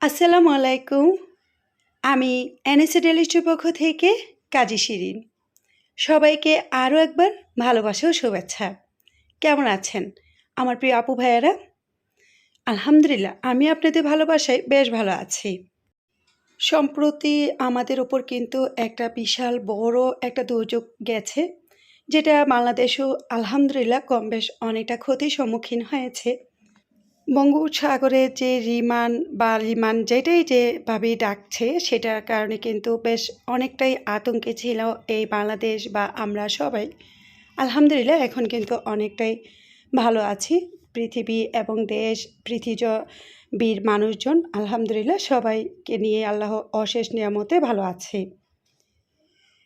আসসালামু আলাইকুম। আমি এনএসএ ডেলিস্টের পক্ষ থেকে কাজী শিরিন। সবাইকে আরও একবার ভালোবাসা ও শুভেচ্ছা। কেমন আছেন আমার প্রিয় আপু ভাইয়ারা? আলহামদুলিল্লাহ, আমি আপনাদের ভালোবাসায় বেশ ভালো আছি। সম্প্রতি আমাদের ওপর কিন্তু একটা বিশাল বড় একটা দুর্যোগ গেছে, যেটা বাংলাদেশও আলহামদুলিল্লাহ কম বেশ অনেকটা ক্ষতির সম্মুখীন হয়েছে। বঙ্গোপসাগরে যে রিমান বা রিমান যেটাই যেভাবে ডাকছে সেটার কারণে কিন্তু বেশ অনেকটাই আতঙ্কে ছিল এই বাংলাদেশ বা আমরা সবাই। আলহামদুলিল্লাহ এখন কিন্তু অনেকটাই ভালো আছি। পৃথিবী এবং দেশ, পৃথিজ বীর মানুষজন আলহামদুলিল্লাহ সবাইকে নিয়ে আল্লাহ অশেষ নিয়ামতে ভালো আছে।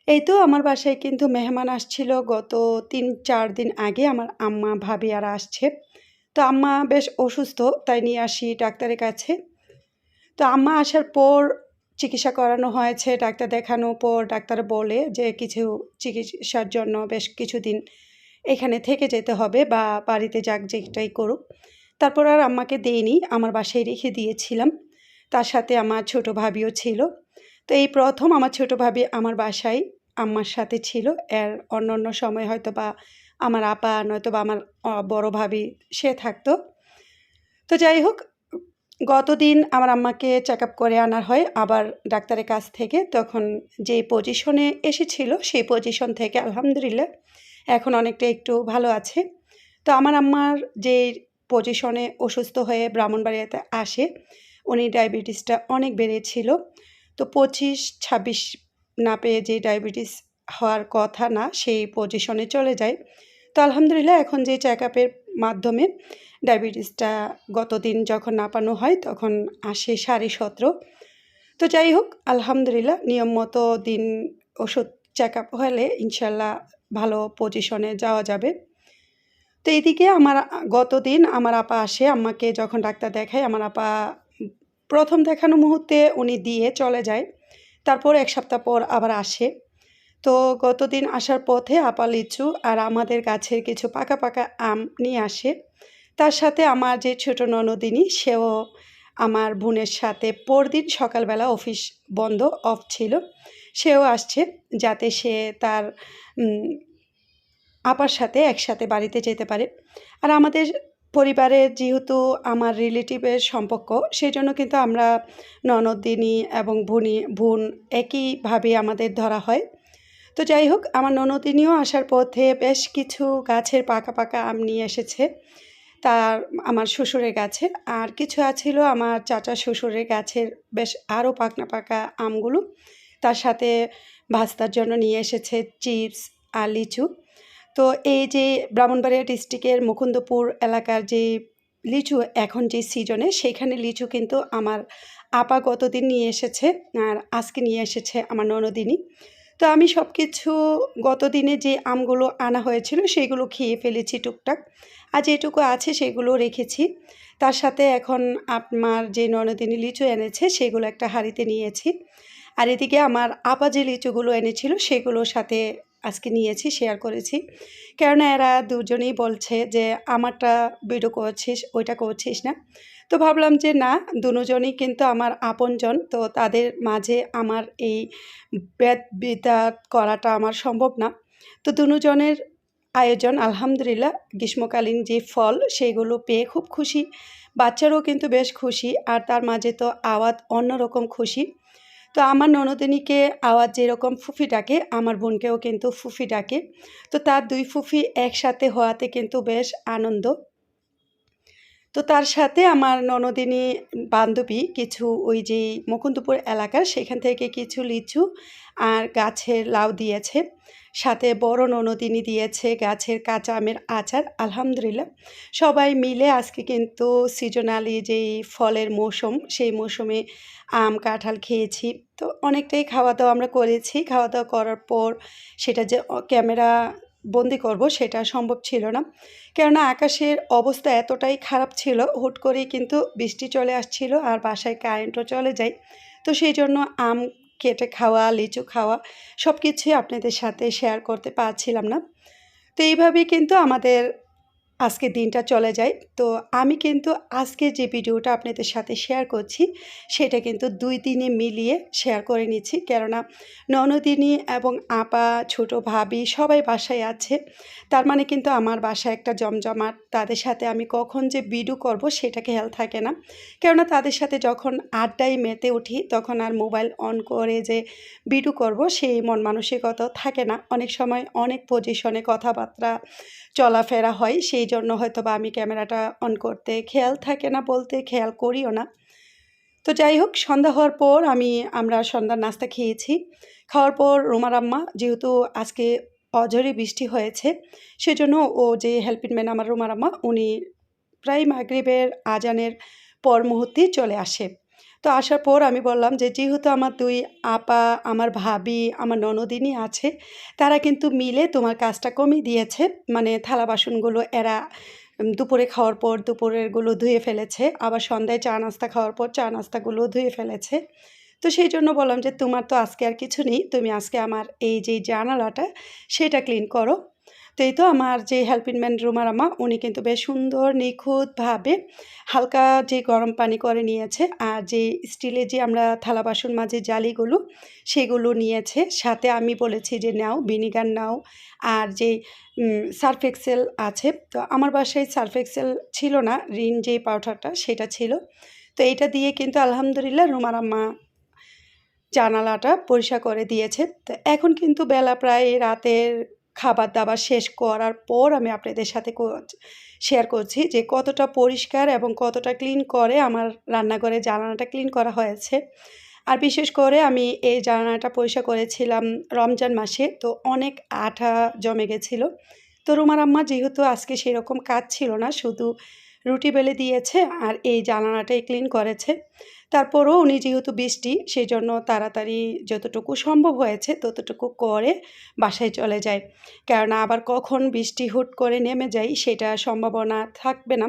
এই তো আমার বাসায় কিন্তু মেহমান আসছিল। গত তিন চার দিন আগে আমার আম্মা ভাবি আর আসছে। তো আম্মা বেশ অসুস্থ, তাই নিয়ে আসি ডাক্তারের কাছে। তো আম্মা আসার পর চিকিৎসা করানো হয়েছে, ডাক্তার দেখানোর পর ডাক্তার বলে যে কিছু চিকিৎসার জন্য বেশ কিছুদিন এখানে থেকে যেতে হবে বা বাড়িতে যাক যেটাই করুক। তারপর আর আম্মাকে দেইনি, আমার বাসায় রেখে দিয়েছিলাম। তার সাথে আমার ছোট ভাবিও ছিল। তো এই প্রথম আমার ছোট ভাবি আমার বাসায় আম্মার সাথে ছিল। এর অন্য অন্য সময় হয়তো বা আমার আপা নয়তো বা আমার বড় ভাবি, সে থাকতো। তো যাই হোক, গতদিন আমার আম্মাকে চেক আপ করে আনা হয় আবার ডাক্তারের কাছ থেকে। তখন যে পজিশনে এসেছিল, সেই পজিশন থেকে আলহামদুলিল্লাহ এখন অনেকটা একটু ভালো আছে। তো আমার আম্মার যে পজিশনে অসুস্থ হয়ে ব্রাহ্মণবাড়িয়াতে আসে, উনি ডায়াবেটিসটা অনেক বেড়েছিল। তো পঁচিশ, ছাব্বিশ না পেয়ে যে ডায়াবেটিস হওয়ার কথা না, সেই পজিশনে চলে যায়। তো আলহামদুলিল্লাহ এখন যে চেক আপের মাধ্যমে ডায়াবেটিসটা গতদিন যখন নাপানো হয়, তখন আসে সাড়ে সতেরো। তো যাই হোক, আলহামদুলিল্লাহ নিয়ম মতো দিন ওষুধ চেক আপ হলে ইনশাল্লাহ ভালো পজিশনে যাওয়া যাবে। তো এদিকে আমার গত দিন আমার আপা আসে আমাকে যখন ডাক্তার দেখায়, আমার আপা প্রথম দেখানো মুহূর্তে উনি দিয়ে চলে যায়। তারপর এক সপ্তাহ পর আবার আসে। তো গতদিন আসার পথে আপা লিচু আর আমাদের গাছের কিছু পাকা পাকা আম নিয়ে আসে। তার সাথে আমার যে ছোট ননদিনী, সেও আমার বোনের সাথে পরদিন সকালবেলা অফিস বন্ধ, অফ ছিল। সেও আসছে যাতে সে তার আপার সাথে একসাথে বাড়িতে যেতে পারে। আর আমাদের পরিবারে যেহেতু আমার রিলেটিভের সম্পর্ক সেই জন্য কিন্তু আমরা ননদিনী এবং ভুনি, বোন একইভাবে আমাদের ধরা হয়। তো যাই হোক, আমার ননদিনীও আসার পথে বেশ কিছু গাছের পাকা পাকা আম নিয়ে এসেছে। তার, আমার শ্বশুরের গাছের। আর কিছু আছিল আমার চাচা শ্বশুরের গাছের বেশ আরও পাকনা পাকা আমগুলো। তার সাথে ভাস্তার জন্য নিয়ে এসেছে চিপস, আর লিচু। তো এই যে ব্রাহ্মণবাড়িয়া ডিস্ট্রিক্টের মুকুন্দপুর এলাকার যে লিচু এখন যে সিজনে, সেইখানে লিচু কিন্তু আমার আপা গতদিন নিয়ে এসেছে, আর আজকে নিয়ে এসেছে আমার ননদিনী। তো আমি সব কিছু গত দিনে যে আমগুলো আনা হয়েছিল সেইগুলো খেয়ে ফেলেছি টুকটাক। আর যেটুকু আছে সেগুলো রেখেছি। তার সাথে এখন আপনার যে ননদিনী লিচু এনেছে সেগুলো একটা হাঁড়িতে নিয়েছি। আর এদিকে আমার আপা যে লিচুগুলো এনেছিল সেগুলোর সাথে আজকে নিয়েছি শেয়ার করেছি। কেননা এরা দুজনেই বলছে যে, আমারটা ভিডিও করছিস, ওইটা করছিস না। তো ভাবলাম যে, না, দুজনই কিন্তু আমার আপনজন, তো তাদের মাঝে আমার এই বেদ বিদ্যা করাটা আমার সম্ভব না। তো দুজনের আয়োজন, আলহামদুলিল্লাহ, গ্রীষ্মকালীন যে ফল সেইগুলো পেয়ে খুব খুশি। বাচ্চারাও কিন্তু বেশ খুশি, আর তার মাঝে তো আওয়াজ অন্যরকম খুশি। তো আমার ননদিনীকে আওয়াজ যেরকম ফুফি ডাকে, আমার বোনকেও কিন্তু ফুফি ডাকে। তো তার দুই ফুফি একসাথে হওয়াতে কিন্তু বেশ আনন্দ। তো তার সাথে আমার ননদিনী বান্ধবী কিছু ওই যে মুকুন্দপুর এলাকার, সেখান থেকে কিছু লিচু আর গাছের লাউ দিয়েছে। সাথে বড় ননদিনী দিয়েছে গাছের কাঁচা আমের আচার, আলহামদুলিল্লাহ। সবাই মিলে আজকে কিন্তু সিজনালি যেই ফলের মৌসুম, সেই মৌসুমে আম, কাঁঠাল খেয়েছি। তো অনেকটাই খাওয়া দাওয়া আমরা করেছি। খাওয়া দাওয়া করার পর সেটা যে ক্যামেরা বন্দি করব সেটা সম্ভব ছিল না। কেননা আকাশের অবস্থা এতটাই খারাপ ছিল, হুট করেই কিন্তু বৃষ্টি চলে আসছিল আর বাসায় কারেন্টও চলে যায়। তো সেই জন্য আম কেটে খাওয়া, লিচু খাওয়া সব কিছুই আপনাদের সাথে শেয়ার করতে পারছিলাম না। তো এইভাবেই কিন্তু আমাদের আজকের দিনটা চলে যায়। তো আমি কিন্তু আজকে যে ভিডিওটা আপনাদের সাথে শেয়ার করছি, সেটা কিন্তু দুই দিনে মিলিয়ে শেয়ার করে নিচ্ছি। কেননা ননদিনী এবং আপা, ছোট ভাবি সবাই বাসায় আছে। তার মানে কিন্তু আমার বাসায় একটা জমজমাট। তাদের সাথে আমি কখন যে ভিডিও করব সেটা খেয়াল থাকে না। কেননা তাদের সাথে যখন আড্ডায় মেতে উঠি, তখন আর মোবাইল অন করে যে ভিডিও করব, সেই মন মানসিকতাও থাকে না। অনেক সময় অনেক পজিশনে কথাবার্তা, চলাফেরা হয়, সেই জন্য হয়তো বা আমি ক্যামেরাটা অন করতে খেয়াল থাকে না বলতে খেয়াল করিও না। তো যাই হোক, সন্ধ্যা হওয়ার পর আমি, আমরা সন্ধ্যার নাস্তা খেয়েছি। খাওয়ার পর রোমার আম্মা, যেহেতু আজকে অঝরে বৃষ্টি হয়েছে, সেজন্য ও যে হেল্পিং ম্যান আমার রোমার আম্মা, উনি প্রায় মাগরিবের আজানের পর মুহূর্তেই চলে আসে। তো আসার পর আমি বললাম যে, যেহেতু আমার দুই আপা, আমার ভাবি, আমার ননদিনী আছে, তারা কিন্তু মিলে তোমার কাজটা কমিয়ে দিয়েছে। মানে থালা বাসনগুলো এরা দুপুরে খাওয়ার পর দুপুরেরগুলো ধুয়ে ফেলেছে, আবার সন্ধ্যায় চা নাস্তা খাওয়ার পর চা নাস্তাগুলো ধুয়ে ফেলেছে। তো সেই জন্য বললাম যে, তোমার তো আজকে আর কিছু নেই, তুমি আজকে আমার এই যে জানালাটা, সেটা ক্লিন করো। তো এই তো আমার যে হেল্পিং ম্যান রুমার আমা উনি কিন্তু বেশ সুন্দর, নিখুঁতভাবে হালকা যে গরম পানি করে নিয়েছে আর যে স্টিলে যে আমরা থালা বাসন মাঝে জালিগুলো, সেগুলো নিয়েছে। সাথে আমি বলেছি যে, নাও, ভিনিগার নাও। আর যে সার্ফ এক্সেল আছে, তো আমার বাসায় সার্ফ এক্সেল ছিল না, রিন যে পাউডারটা, সেটা ছিল। তো এটা দিয়ে কিন্তু আলহামদুলিল্লাহ রুমার আম্মা জানালাটা পরিষ্কার করে দিয়েছে। তো এখন কিন্তু বেলা প্রায় রাতের খাবার দাবার শেষ করার পর আমি আপনাদের সাথে শেয়ার করছি যে কতটা পরিষ্কার এবং কতটা ক্লিন করে আমার রান্নাঘরে জানালাটা ক্লিন করা হয়েছে। আর বিশেষ করে আমি এই জানালাটা পরিষ্কার করেছিলাম রমজান মাসে, তো অনেক আঠা জমে গেছিল। তো রুমার আম্মা যেহেতু আজকে সেরকম কাজ ছিল না, শুধু রুটি বেলে দিয়েছে আর এই জানালাটাই ক্লিন করেছে। তারপরও উনি যেহেতু বৃষ্টি সেই জন্য তাড়াতাড়ি যতটুকু সম্ভব হয়েছে ততটুকু করে বাসায় চলে যায়। কেননা আবার কখন বৃষ্টি হুট করে নেমে যায় সেটা সম্ভাবনা থাকবে না।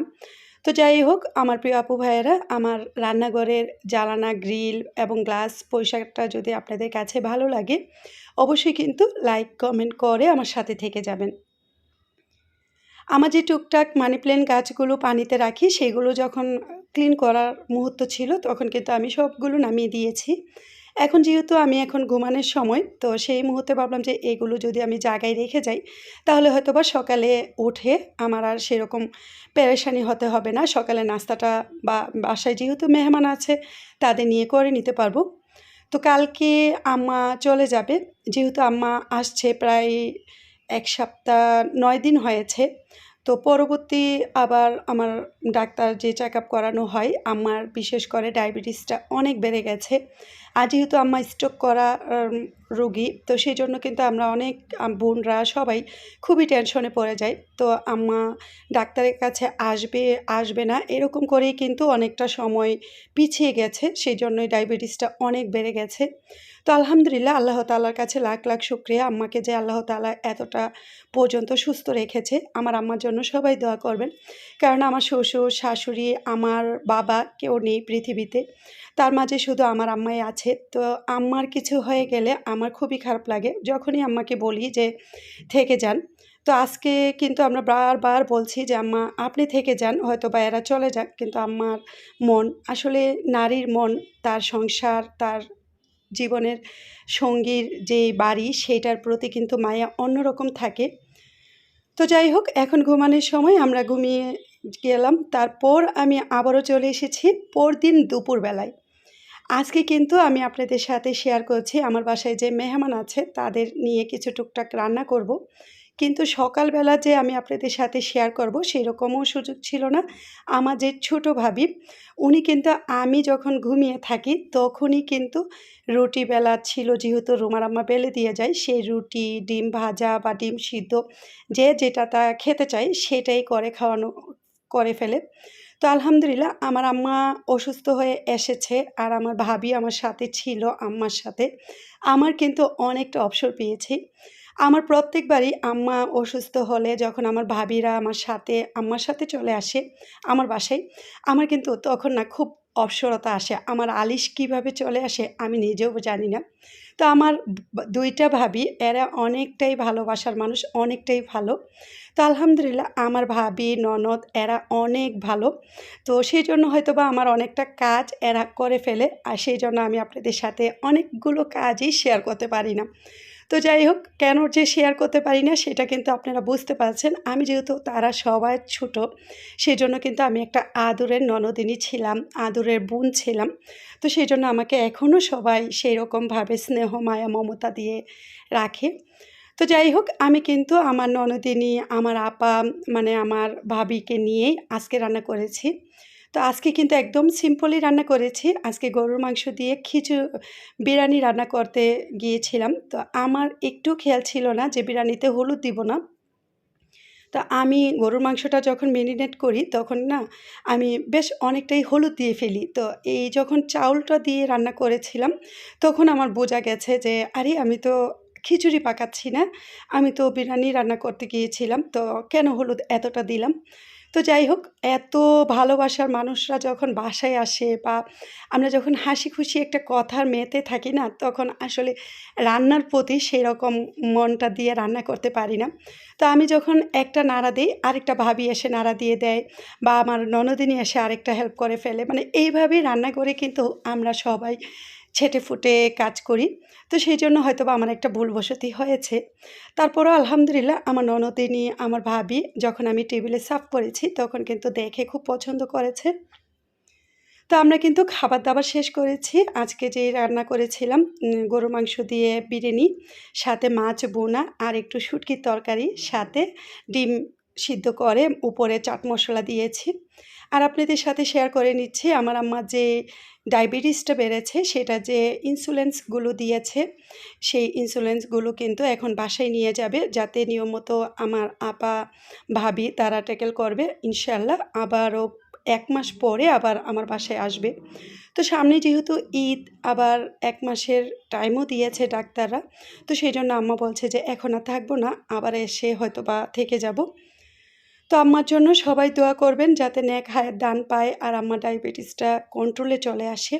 তো যাই হোক, আমার প্রিয় আপু ভাইয়েরা, আমার রান্নাঘরের জ্বালানা, গ্রিল এবং গ্লাস পরিষ্কারটা যদি আপনাদের কাছে ভালো লাগে, অবশ্যই কিন্তু লাইক, কমেন্ট করে আমার সাথে থেকে যাবেন। আমার যে টুকটাক মানি প্ল্যান্ট গাছগুলো পানিতে রাখি, সেগুলো যখন ক্লিন করার মুহূর্ত ছিল, তখন কিন্তু আমি সবগুলো নামিয়ে দিয়েছি। এখন যেহেতু আমি এখন ঘুমানোর সময়, তো সেই মুহূর্তে ভাবলাম যে এগুলো যদি আমি জায়গায় রেখে যাই, তাহলে হয়তো বা সকালে উঠে আমার আর সেরকম পেরেশানি হতে হবে না। সকালে নাস্তাটা বা বাসায় যেহেতু মেহমান আছে, তাদের নিয়ে করে নিতে পারব। তো কালকে আম্মা চলে যাবে। যেহেতু আম্মা আসছে প্রায় এক সপ্তাহ নয় দিন হয়েছে তো পরবর্তী আবার আমার ডাক্তার যে চেক আপ করানো হয়, আমার বিশেষ করে ডায়াবেটিসটা অনেক বেড়ে গেছে। আর যেহেতু আম্মা স্ট্রোক করা রোগী, তো সেই জন্য কিন্তু আমরা অনেক বোনরা সবাই খুবই টেনশনে পড়ে যাই তো আম্মা ডাক্তারের কাছে আসবে আসবে না, এরকম করেই কিন্তু অনেকটা সময় পিছিয়ে গেছে সেই জন্যই ডায়াবেটিসটা অনেক বেড়ে গেছে। তো আলহামদুলিল্লাহ আল্লাহ তাল্লার কাছে লাখ লাখ শুক্রিয়া। আম্মাকে যে আল্লাহ তালা এতটা পর্যন্ত সুস্থ রেখেছে, আমার আম্মার জন্য সবাই দোয়া করবেন। কারণ আমার শ্বশুর, শাশুড়ি, আমার বাবা কেউ নেই পৃথিবীতে। তার মাঝে শুধু আমার আম্মাই আছে। তো আম্মার কিছু হয়ে গেলে আমার খুবই খারাপ লাগে। যখনই আম্মাকে বলি যে, থেকে যান। তো আজকে কিন্তু আমরা বারবার বলছি যে, আম্মা, আপনি থেকে যান হয়তো বা এরা চলে যাক। কিন্তু আম্মার মন, আসলে নারীর মন, তার সংসার, তার জীবনের সঙ্গীর যে বাড়ি সেটার প্রতি কিন্তু মায়া অন্যরকম থাকে। তো যাই হোক, এখন ঘুমানোর সময় আমরা ঘুমিয়ে গেলাম। তারপর আমি আবারও চলে এসেছি পরদিন দুপুরবেলায়। আজকে কিন্তু আমি আপনাদের সাথে শেয়ার করছি। আমার বাসায় যে মেহমান আছে, তাদের নিয়ে কিছু টুকটাক রান্না করব। কিন্তু সকালবেলা যে আমি আপনাদের সাথে শেয়ার করব সেরকমও সুযোগ ছিল না। আমার যে ছোটো ভাবি, উনি কিন্তু আমি যখন ঘুমিয়ে থাকি তখনই কিন্তু রুটি বেলা ছিল যেহেতু রুমার আম্মা বেলে দিয়ে যায়, সেই রুটি, ডিম ভাজা বা ডিম সিদ্ধ যে যেটা তা খেতে চায় সেটাই করে খাওয়ানো, করে ফেলে। তো আলহামদুলিল্লাহ আমার আম্মা অসুস্থ হয়ে এসেছে আর আমার ভাবি আমার সাথে ছিল, আম্মার সাথে। আমার কিন্তু অনেকটা অবসর পেয়েছি। আমার প্রত্যেকবারই আম্মা অসুস্থ হলে যখন আমার ভাবিরা আমার সাথে, আম্মার সাথে চলে আসে, আমার বাসায়, আমার কিন্তু তখন না খুব অবসরতা আসে। আমার আলিশ কীভাবে চলে আসে আমি নিজেও জানি না। তো আমার দুইটা ভাবি, এরা অনেকটাই ভালোবাসার মানুষ, অনেকটাই ভালো। তো আলহামদুলিল্লাহ আমার ভাবি, ননদ, এরা অনেক ভালো। তো সেই জন্য হয়তো বা আমার অনেকটা কাজ এরা করে ফেলে। আর সেই জন্য আমি আপনাদের সাথে অনেকগুলো কাজই শেয়ার করতে পারি না। তো যাই হোক, কেন যে শেয়ার করতে পারি না, সেটা কিন্তু আপনারা বুঝতে পারছেন। আমি যেহেতু তারা সবাই ছোট সেই জন্য কিন্তু আমি একটা আদরের ননদিনী ছিলাম, আদরের বোন ছিলাম। তো সেই জন্য আমাকে এখনও সবাই সেই রকমভাবে স্নেহ, মায়া, মমতা দিয়ে রাখে। তো যাই হোক, আমি কিন্তু আমার ননদিনী, আমার আপা মানে আমার ভাবিকে নিয়েই আজকে রান্না করেছি। তো আজকে কিন্তু একদম সিম্পলই রান্না করেছি। আজকে গরুর মাংস দিয়ে খিচু, বিরিয়ানি রান্না করতে গিয়েছিলাম। তো আমার একটু খেয়াল ছিল না যে বিরিয়ানিতে হলুদ দিব না। তো আমি গরুর মাংসটা যখন মেরিনেট করি তখন না আমি বেশ অনেকটাই হলুদ দিয়ে ফেলি। তো এই যখন চাউলটা দিয়ে রান্না করেছিলাম তখন আমার বোঝা গেছে যে, আরে, আমি তো খিচুড়ি পাকাচ্ছি না। আমি তো বিরিয়ানি রান্না করতে গিয়েছিলাম। তো কেন হলুদ এতটা দিলাম? তো যাই হোক, এত ভালোবাসার মানুষরা যখন বাসায় আসে বা আমরা যখন হাসি খুশি একটা কথার মেতে থাকি না, তখন আসলে রান্নার প্রতি সেই রকম মনটা দিয়ে রান্না করতে পারি না। তো আমি যখন একটা নাড়া দিই, আরেকটা ভাবি এসে নাড়া দিয়ে দেয় বা আমার ননদিনী এসে আরেকটা হেল্প করে ফেলে মানে এইভাবেই রান্না করে কিন্তু আমরা সবাই ছেটে ফুটে কাজ করি। তো সেই জন্য হয়তো বা আমার একটা ভুলবশতি হয়েছে। তারপরও আলহামদুলিল্লাহ আমার ননদিনী আমার ভাবি যখন আমি টেবিলে সার্ভ করেছি তখন কিন্তু দেখে খুব পছন্দ করেছে। তো আমরা কিন্তু খাবার দাবার শেষ করেছি। আজকে যে রান্না করেছিলাম গরু মাংস দিয়ে বিরিয়ানি, সাথে মাছ, বোনা আর একটু শুটকির তরকারি, সাথে ডিম সিদ্ধ করে উপরে চাট মশলা দিয়েছি। আর আপনাদের সাথে শেয়ার করে নিচ্ছি, আমার আম্মা যে ডায়াবেটিসটা বেড়েছে সেটা যে ইনসুলেন্সগুলো দিয়েছে, সেই ইনসুলেন্সগুলো কিন্তু এখন বাসায় নিয়ে যাবে যাতে নিয়মিত আমার আপা, ভাবি তারা ট্যাকেল করবে ইনশাল্লাহ আবারও এক মাস পরে আবার আমার বাসায় আসবে। তো সামনে যেহেতু ঈদ, আবার এক মাসের টাইমও দিয়েছে ডাক্তাররা, তো সেই জন্য আম্মা বলছে যে এখন আর থাকব না, আবার এসে হয়তো বা থেকে যাব। তো আম্মার জন্য সবাই দোয়া করবেন যাতে ন্যাক হায়ের দান পায় আর আম্মা ডায়াবেটিসটা কন্ট্রোলে চলে আসে।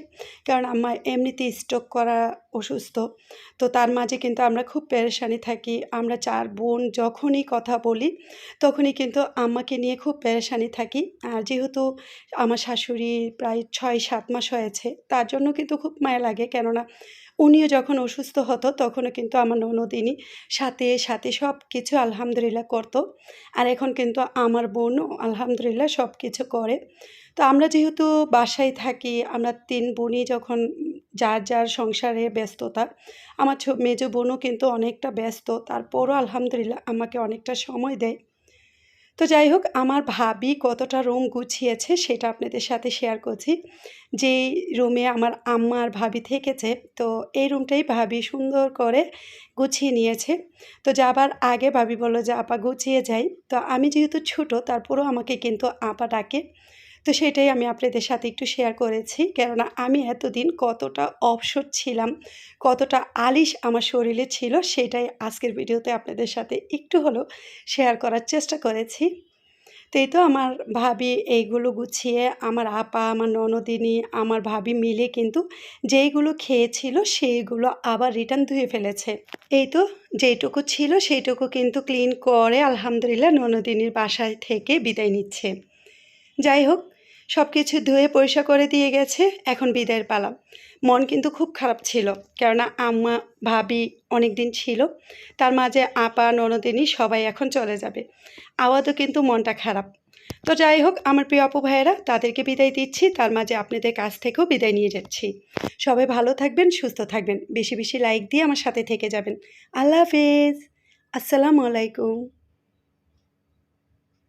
কারণ আম্মা এমনিতে স্ট্রোক করা অসুস্থ। তো তার মাঝে কিন্তু আমরা খুব পেরেশানি থাকি। আমরা চার বোন যখনই কথা বলি, তখনই কিন্তু আম্মাকে নিয়ে খুব পেরেশানি থাকি। আর যেহেতু আমার শাশুড়ি প্রায় ছয় সাত মাস হয়েছে, তার জন্য কিন্তু খুব মায়া লাগে। কেননা উনিও যখন অসুস্থ হতো, তখনও কিন্তু আমার ননদিনী সাথে সাথে সব কিছু আলহামদুলিল্লাহ করতো। আর এখন কিন্তু আমার বোনও আলহামদুলিল্লাহ সব কিছু করে। তো আমরা যেহেতু বাসায় থাকি, আমরা তিন বোনই যখন যার যার সংসারে ব্যস্ততা, আমার মেজো বোনও কিন্তু অনেকটা ব্যস্ত, তারপরও আলহামদুলিল্লাহ আমাকে অনেকটা সময় দেয়। তো যাই হোক, আমার ভাবি কতটা রুম গুছিয়েছে সেটা আপনাদের সাথে শেয়ার করছি। যেই রুমে আমার আম্মা আর ভাবি থেকেছে, তো এই রুমটাই ভাবি সুন্দর করে গুছিয়ে নিয়েছে। তো যাবার আগে ভাবি বলো যে, আপা, গুছিয়ে যাই। তো আমি যেহেতু ছোটো, তারপরেও আমাকে কিন্তু আপা ডাকে। তো সেটাই আমি আপনাদের সাথে একটু শেয়ার করেছি। কেননা আমি এতদিন কতটা অবসর ছিলাম, কতটা আলিশ আমার শরীরে ছিল, সেটাই আজকের ভিডিওতে আপনাদের সাথে একটু হলেও শেয়ার করার চেষ্টা করেছি। তো এই তো আমার ভাবি এইগুলো গুছিয়ে, আমার আপা, আমার ননদিনী, আমার ভাবি মিলে কিন্তু যেইগুলো খেয়েছিল সেইগুলো আবার রিটার্ন ধুয়ে ফেলেছে। এই তো যেইটুকু ছিল সেইটুকু কিন্তু ক্লিন করে আলহামদুলিল্লাহ ননদিনীর বাসায় থেকে বিদায় নিচ্ছে। যাই হোক সব কিছু ধুয়ে পরিষ্কার করে দিয়ে গেছে, এখন বিদায়ের পালা। মন কিন্তু খুব খারাপ ছিল, কেননা আম্মা, ভাবি অনেক দিন ছিল। তার মাঝে আপা, ননদিনী সবাই এখন চলে যাবে। আওয়াজও কিন্তু মনটা খারাপ। তো যাই হোক, আমার প্রিয় আপু ভাইয়েরা, তাদেরকে বিদায় দিচ্ছি। তার মাঝে আপনাদের কাছ থেকেও বিদায় নিয়ে যাচ্ছি। সবাই ভালো থাকবেন, সুস্থ থাকবেন। বেশি বেশি লাইক দিয়ে আমার সাথে থেকে যাবেন। আল্লাহ হাফেজ। আসসালামু আলাইকুম।